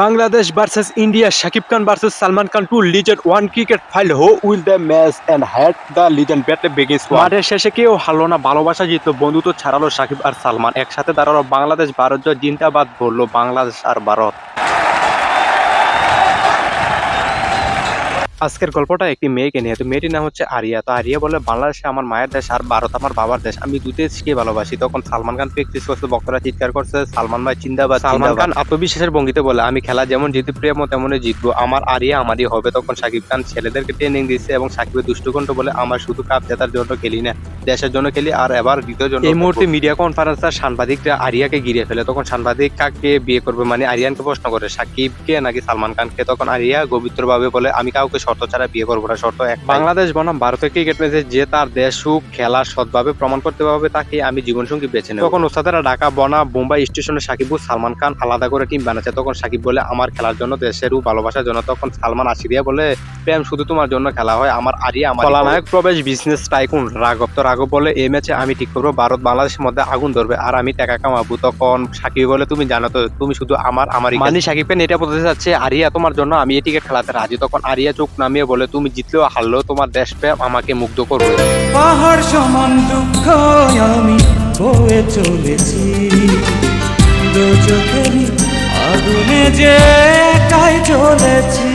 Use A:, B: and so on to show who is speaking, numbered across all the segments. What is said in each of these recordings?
A: Bangladesh versus India Shakib Khan versus Salman Khan two legend one cricket file who will the match and had the legend bat biggest মাঠের শেষে কেউ হারলো না, ভালোবাসা জিত বন্ধুত্ব ছাড়ালো শাকিব আর সালমান। একসাথে দাঁড়াল বাংলাদেশ, ভারত জিন্দাবাদ বলল বাংলাদেশ আর ভারত। আজকের গল্পটা একটি মেয়েকে নিয়ে। তো মেয়েটির নাম হচ্ছে আরিয়া। তো আরিয়া বলে বাংলাদেশে আমার মায়ের দেশ আর ভারত আমার বাবার দেশ। আমি দুটো দেশকে ভালোবাসি। তখন সালমান খান প্র্যাকটিস করছে বক্তরা চিৎকার করছে সালমান ভাই চিন্তাবাদ সালমান খান আত্মবিশ্বাসের ভঙ্গিতে বলে আমি খেলা যেমন জিতে প্রিয় তেমনই জিতবো। আমার আরিয়া আমারই হবে। তখন সাকিব খান ছেলেদেরকে ট্রেনিং দিচ্ছে এবং সাকিবের দুষ্টকণ্ঠ বলে আমার শুধু কাপ জেতার জন্য খেলি না। দেশের জন্য খেলি আর এবার দ্বিতীয় জন্য এই মুহূর্তে মিডিয়া কনফারেন্স আর সাংবাদিকরা আরিয়াকে ঘিরে ফেলে। তখন সাংবাদিক কাকে বিয়ে করবে মানে আরিয়ানকে প্রশ্ন করে সাকিবকে নাকি সালমান খানকে? তখন আরিয়া গভীরভাবে বলে আমি কাউকে শর্ত ছাড়া বিয়ে করব না। শর্ত এক বাংলাদেশ বনাম ভারতের ক্রিকেট ম্যাচে যে তার দেশ সুখ খেলা সৎভাবে প্রমাণ করতে পারবে তাকে আমি জীবনসঙ্গী বেছে নেব। তখন ওস্তাদেরা ঢাকা বনা বোম্বাই স্টেশনে সাকিব ও সালমান খান আলাদা করে টিম বানাচ্ছে। তখন সাকিব বলে আমার খেলার জন্য দেশের ভালোবাসার জন্য। তখন সালমান আশিরিয়া বলে প্রেম শুধু তোমার জন্য খেলা হয় আমার আরিয়া আমার খলনায়ক প্রবেশ বিজনেস টাইকুন রাঘব। তো রাঘব বলে এই ম্যাচে আমি ঠিক করব। ভারত বাংলাদেশের মধ্যে আগুন ধরবে আর আমি টাকা কামাবো। তখন সাকিব বলে তুমি জানো তো তুমি শুধু আমার আমার মানে সাকিবকে এটা বলতে চাচ্ছে আরিয়া তোমার জন্য আমি এই টিকিট খেলাতে রাজি। তখন আরিয়া চোখ নামিয়ে বলে তুমি জিতলেও হারলেও তোমার দেশপ্রেম আমাকে মুগ্ধ করবে।
B: পাহাড় সমান দুঃখ আমি চলেছি। আগুনে যে একাই চলেছি।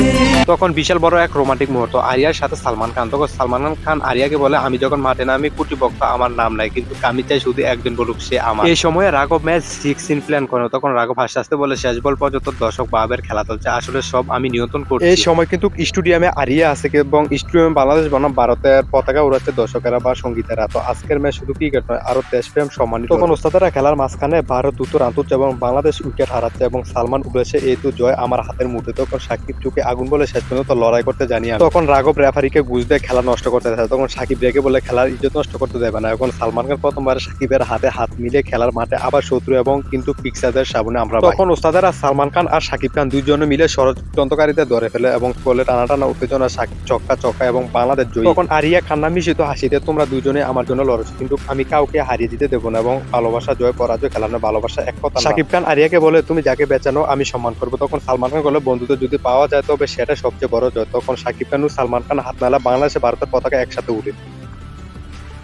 A: তখন বিশাল বড় এক রোমান্টিক মুহূর্ত। আরিয়ার সাথে সালমান খান। তখন সালমান খান আরিয়াকে বলে আমি যখন মাঠে নামি কুটিপক্ষ আমার নাম নাই কিন্তু আমি চাই শুধু একজন বলুক সে আমার। এই সময় রাঘব ম্যাচ সিক্স ইন প্ল্যান করে। তখন রাঘব হাসতে হাসতে বলে শেষ বল পর্যন্ত দর্শক বাবের খেলা চলছে আসলে সব আমি নিয়ন্ত্রণ করছি। এই সময় কিন্তু স্টুডিয়ামে আরিয়া আছে এবং স্টুডিয়ামে বাংলাদেশ বনাম ভারতের পতাকা উড়াচ্ছে দর্শকেরা বা সঙ্গীতেরা। তো আজকের ম্যাচ শুধু ক্রিকেট নয় আরও দেশপ্রেম সম্মানিত। তখন ওস্তাদেরা খেলার মাঝখানে ভারত দ্রুত রান তুলছে এবং বাংলাদেশ উইকেট হারাচ্ছে এবং সালমান উড়েছে এই তো জয় আমার হাতের মুঠে তখন সাকিব চুকে আগুন বলে শেষ পর্যন্ত লড়াই করতে জানি আমি। তখন রাঘব রেফারিকে গুজ দিয়ে খেলা নষ্ট করতে চায় তখন সাকিব রেগে বলে, খেলার ইজ্জত নষ্ট করতে দেবে না এখন সালমান খান প্রথমবার সাকিবের হাতে হাত মিলে খেলার মাঠে আবার শত্রু এবং কিন্তু পিক্সারদের সামনে আমরা। তখন ওস্তাদেরা সালমান খান আর সাকিব খান দুইজনে মিলে ষড়যন্ত্রকারীদের ধরে ফেলে এবং বলে টানা টানা উত্তেজনা, সাকিব চক্কা চক্কা এবং বাংলাদেশ জয়ী তখন আরিয়া খান্না মিশিত হাসিতে, তোমরা দুজনে আমার জন্য লড়ছো, কিন্তু আমি কাউকে হারিয়ে দিতে দেবো না এবং ভালোবাসা, জয়, পরাজয় খেলানো ভালোবাসা এক কথা। সাকিব খান আরিয়াকে বলে, তুমি যাকে বেচানো আমি সম্মান করব? তখন সালমান খান বলে বন্ধুদের যদি পাওয়া যায় তবে সেটা সবচেয়ে বড় জয়। তখন সাকিব খান ও সালমান খান হাত মেলা বাংলাদেশে ভারতের পতাকা একসাথে উঠে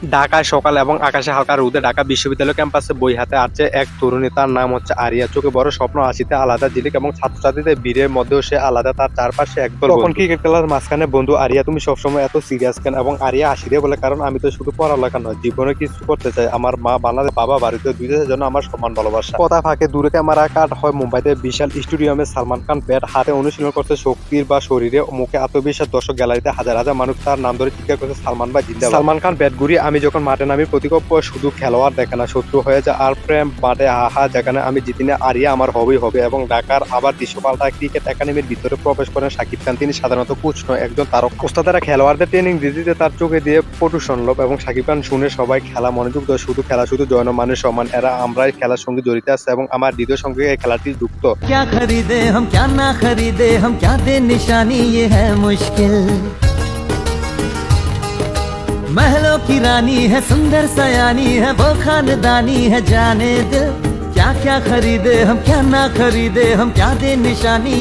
A: ঢাকায় সকাল এবং আকাশে হালকা রোদে ঢাকা বিশ্ববিদ্যালয় ক্যাম্পাসে বই হাতে আসছে এক তরুণী। তার নাম হচ্ছে আরিয়া। চোখে বড় স্বপ্ন আসিতে আলাদা জিলিক এবং ছাত্রছাত্রীদের ভিড়ের মধ্যেও সে আলাদা তার চারপাশে একদল তখন ক্রিকেট খেলার মাঝখানে বন্ধু আরিয়া তুমি সবসময় এত সিরিয়াস কেন? এবং আরিয়া আসিরে বলে কারণ আমি তো শুধু পড়ালেখা নয় জীবনে কিছু করতে চাই। আমার মা বাংলাদেশ বাবা বাড়িতে দুই দেশের জন্য আমার সমান ভালোবাসা। কথা ফাঁকে দূরে ক্যামেরা কাট হয় মুম্বাইতে বিশাল স্টুডিয়ামে। সালমান খান ব্যাট হাতে অনুশীলন করছে শক্তির বা শরীরে। মুখে আত্মবিশ্বাস দর্শক গ্যালারিতে হাজার হাজার মানুষ তার নাম ধরে চিৎকার করছে সালমান বা জিন্দা সালমান খান ব্যাট ঘুরিয়ে আমি যখন মাঠে নামি প্রতিপক্ষ শুধু খেলোয়াড় দেখে না শত্রু হয়ে যায় আর প্রেম মাঠে হাহা যেখানে আমি জিতি না আরিয়া আমার হবেই হবে এবং ঢাকার আবার দৃশ্যপাল্টা ক্রিকেট একাডেমির ভিতরে প্রবেশ করেন সাকিব খান তিনি সাধারণত কোচ নয় একজন তারক ওস্তাদারা খেলোয়াড়দের ট্রেনিং দিতে দিতে তার চোখে দিয়ে পটু শুনল এবং সাকিব খান শুনে সবাই খেলা মনোযোগ দেয় শুধু খেলা শুধু জয়ন মানের সমান এরা আমরাই খেলার সঙ্গে জড়িত আছে এবং আমার দ্বিতীয় সঙ্গে এই খেলাটি যুক্ত
B: क्या खरीदे हम क्या ना खरीदे हम क्या दे निशानी ये है मुश्किल महलों की रानी है सुंदर सयानी है वो खानदानी है जाने दिल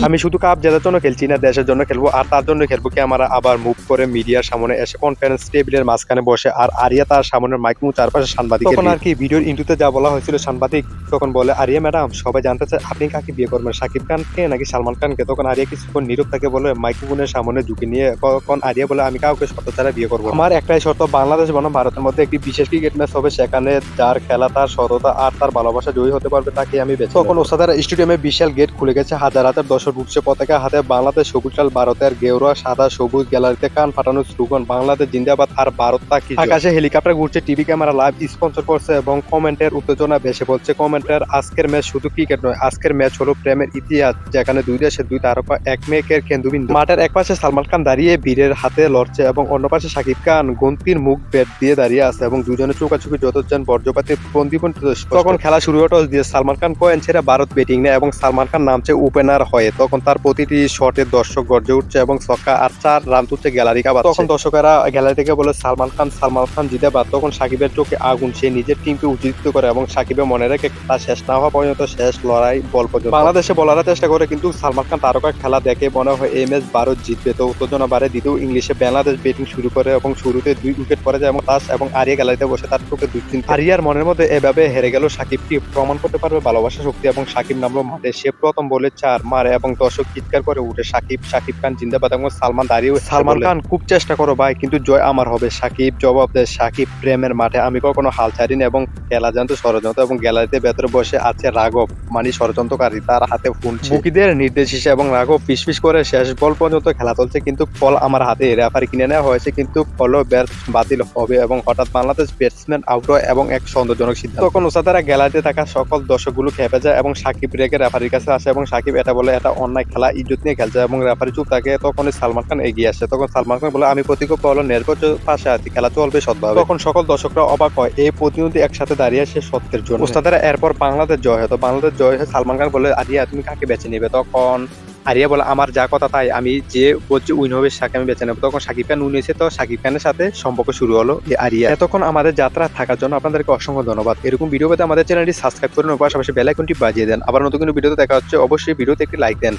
A: আমি শুধু কাপ জেতার জন্য খেলছি না দেশের জন্য খেলব আর তার জন্য খেলব কি আমরা আবার মুভ করে মিডিয়ার সামনে এসে কনফারেন্স টেবিলের মাঝখানে বসে আর আরিয়া তার সামনে মাইক মাইকমু চারপাশে সাংবাদিক তখন আর কি ভিডিওর ইন্টুতে যা বলা হয়েছিল সাংবাদিক তখন বলে আরিয়া ম্যাডাম সবাই জানতে চায় আপনি কাকে বিয়ে করবেন শাকিব খানকে নাকি সালমান খানকে? তখন আরিয়া কিছুক্ষণ নীরব তাকে বলে মাইক্রোফোনের সামনে ঝুঁকি নিয়ে কখন আরিয়া বলে আমি কাউকে শর্ত ছাড়া বিয়ে করব আমার একটাই শর্ত বাংলাদেশ বনাম ভারতের মধ্যে একটি বিশেষ ক্রিকেট ম্যাচ হবে সেখানে যার খেলা তার সততা আর তার ভালোবাসা জয়ী হতে পারবে তাকে আমি বেছে তখন ওসাদার স্টেডিয়ামে বিশাল গেট খুলে গেছে। হাজার হাজার দর্শক উঠছে পতাকা হাতে। বাংলাদেশ সবুজ লাল ভারতের গেরুয়া সাদা সবুজ গ্যালারিতে কান ফাটানো স্লোগান বাংলাদেশ জিন্দাবাদ আর ভারত তাকি আকাশে হেলিকপ্টার ঘুরছে টিভি ক্যামেরা লাইভ স্পন্সর করছে এবং কমেন্টের উত্তেজনা বেশি বলছে কমেন্টের আজকের ম্যাচ শুধু ক্রিকেট নয় আজকের ম্যাচ হলো প্রেমের ইতিহাস। যেখানে দুই দেশের দুই তারকা এক মেয়েকের কেন্দ্রবিন্দু মাঠের এক পাশে সালমান খান দাঁড়িয়ে বীরের হাতে লড়ছে এবং অন্য পাশে শাকিব খান গন্তির মুখ ব্যাট দিয়ে দাঁড়িয়ে আছে এবং দুজনে চোখাচোখি যতজন বর্জ্যপাতি বন্দিবন তখন খেলা শুরু টস দিয়ে সালমান খান কয়েন ছেড়ে ভারত ব্যাটিং নেয় এবং সালমান খান নামছে ওপেনার হয়ে। তখন তার প্রতিটি শটে দর্শক গর্জে উঠছে এবং ছক্কা আর চার রান তুলছে গ্যালারি কাবার তখন দর্শকেরা গ্যালারি থেকে বলে, সালমান খান সালমান খান জিতে জিদাবাদ তখন সাকিবের চোখে আগুন। সে নিজের টিমকে উজ্জীবিত করে এবং সাকিবের মনে রেখে খেলা শেষ না হওয়া পর্যন্ত শেষ লড়াই বল পর্যন্ত। বাংলাদেশে বলার চেষ্টা করে, কিন্তু সালমান খান তারকা খেলা দেখে মনে হয় এই ম্যাচ ভারত জিতবে। তো উত্তেজনা বাড়ে। দ্বিতীয় ইংলিশে বাংলাদেশ ব্যাটিং শুরু করে এবং শুরুতে দুই উইকেট পড়ে যায় এবং তাস এবং আরিয়া গ্যালারিতে বসে তার চোখে দুশ্চিন্তা। আরিয়ার মনের মধ্যে এভাবে হেরে গেল সাকিব। কি প্রমাণ করতে পারবে ভালোবাসা শক্তি এবং সাকিব নামলো মাঠে। সে প্রথম বলে চার মারে এবং দর্শক চিৎকার করে উঠে সাকিব সাকিব খান জিন্দাবাদ এবং সালমান দাঁড়িয়ে সালমান খান খুব চেষ্টা করো ভাই কিন্তু জয় আমার হবে। সাকিব জবাব দেয় সাকিব প্রেমের মাঠে আমি কখনো হাল ছাড়িনি এবং খেলা জানতো ষড়যন্ত্র এবং গ্যালারিতে ভেতরে বসে আছে রাঘব মানে ষড়যন্ত্রকারী। তার হাতে ফোন বুকিদের নির্দেশ হিসেবে এবং রাঘব ফিস করে শেষ বল পর্যন্ত খেলা চলছে কিন্তু ফল আমার হাতে। রেফারি কিনে নেওয়া হয়েছে কিন্তু ফলও ব্যাট বাতিল হবে এবং হঠাৎ বাংলাদেশ ব্যাটসম্যান আউট হয় এবং এক সন্দেহজনক সিদ্ধান্ত। তখন ওসাদারা গ্যালারিতে থাকা সকল দর্শকগুলো খেপে যায় এবং সাকিব রেগে রেফারির কাছে আসে এবং সাকিব এটা বলে, এটা অন্যায় খেলা, ইজ্জত নিয়ে খেলছে। এবং রেফারি চুপ থাকে, তখন সালমান খান এগিয়ে আসে। তখন সালমান খান বলে, আমি প্রতিপক্ষ হলো নির্ভর পাশে আছি, খেলা চলবে সৎভাবে। তখন সকল দর্শকরা অবাক হয়, এই প্রতিনিধি একসাথে দাঁড়িয়ে আসে সত্যের জন্য। ওস্তাদারা এরপর বাংলাদেশ জয় হয়। তো বাংলাদেশ জয় হয় সালমান খান বলে, আরিয়া, তুমি কাকে বেছে নিবে? তখন আরিয়া বলে, আমার যা কথা তাই, আমি যে বলছি উইন হবে সাকে আমি বেঁচে নেব। তখন সাকিব খান উইন হয়েছে, তো সাকিব খানের সাথে সম্পর্ক শুরু হলো এই আরিয়া। এতক্ষণ আমাদের যাত্রা থাকার জন্য আপনাদেরকে অসংখ্য ধন্যবাদ। এরকম ভিডিও পেতে আমাদের চ্যানেলটি সাবস্ক্রাইব করুন পাশাপাশি বেলাইকনটি বাজিয়ে দেন। আবার নতুন কোনো ভিডিওতে দেখা হচ্ছে, অবশ্যই ভিডিওতে একটি লাইক দেন।